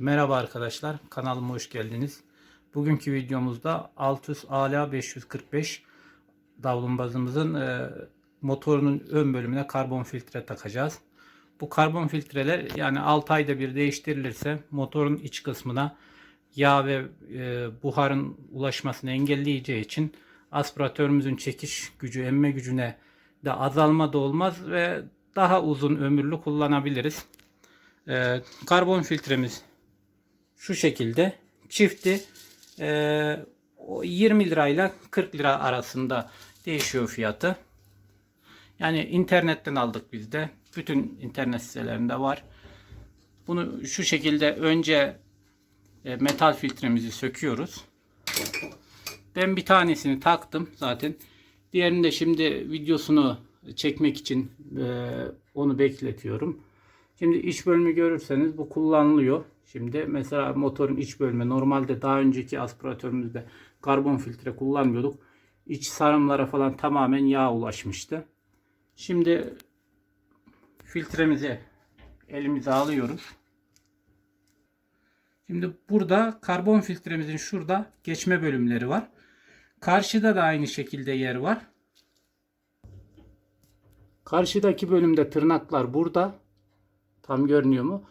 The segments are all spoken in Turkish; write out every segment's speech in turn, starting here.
Merhaba arkadaşlar, kanalıma hoş geldiniz. Bugünkü videomuzda Altus ALA 545 davlumbazımızın e, motorunun ön bölümüne karbon filtre takacağız. Bu karbon filtreler yani 6 ayda bir değiştirilirse motorun iç kısmına yağ ve e, buharın ulaşmasını engelleyeceği için aspiratörümüzün çekiş gücü, emme gücüne de azalma da olmaz ve daha uzun ömürlü kullanabiliriz. E, karbon filtremiz şu şekilde çifti e, o 20 lirayla 40 lira arasında değişiyor fiyatı. Yani internetten aldık biz de. Bütün internet sitelerinde var. Bunu şu şekilde önce e, metal filtremizi söküyoruz. Ben bir tanesini taktım zaten. Diğerini de şimdi videosunu çekmek için e, onu bekletiyorum. Şimdi iç bölümü görürseniz bu kullanılıyor. Şimdi mesela motorun iç bölümü normalde daha önceki aspiratörümüzde karbon filtre kullanmıyorduk. İç sarımlara falan tamamen yağ ulaşmıştı. Şimdi filtremizi elimize alıyoruz. Şimdi burada karbon filtremizin şurada geçme bölümleri var. Karşıda da aynı şekilde yer var. Karşıdaki bölümde tırnaklar burada. Tam görünüyor mu?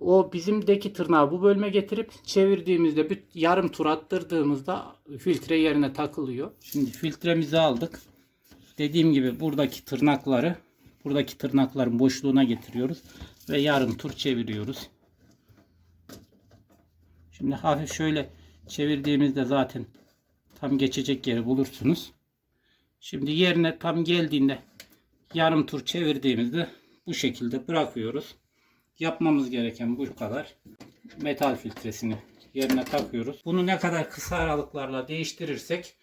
O bizimdeki tırnağı bu bölüme getirip çevirdiğimizde bir yarım tur attırdığımızda filtre yerine takılıyor. Şimdi filtremizi aldık. Dediğim gibi buradaki tırnakları buradaki tırnakların boşluğuna getiriyoruz ve yarım tur çeviriyoruz. Şimdi hafif şöyle çevirdiğimizde zaten tam geçecek yeri bulursunuz. Şimdi yerine tam geldiğinde yarım tur çevirdiğimizde bu şekilde bırakıyoruz. Yapmamız gereken bu kadar. Metal filtresini yerine takıyoruz. Bunu ne kadar kısa aralıklarla değiştirirsek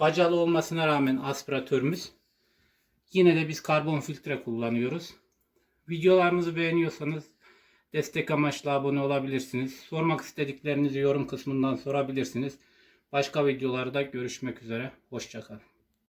bacalı olmasına rağmen aspiratörümüz yine de biz karbon filtre kullanıyoruz. Videolarımızı beğeniyorsanız destek amaçlı abone olabilirsiniz. Sormak istediklerinizi yorum kısmından sorabilirsiniz. Başka videolarda görüşmek üzere. Hoşçakalın.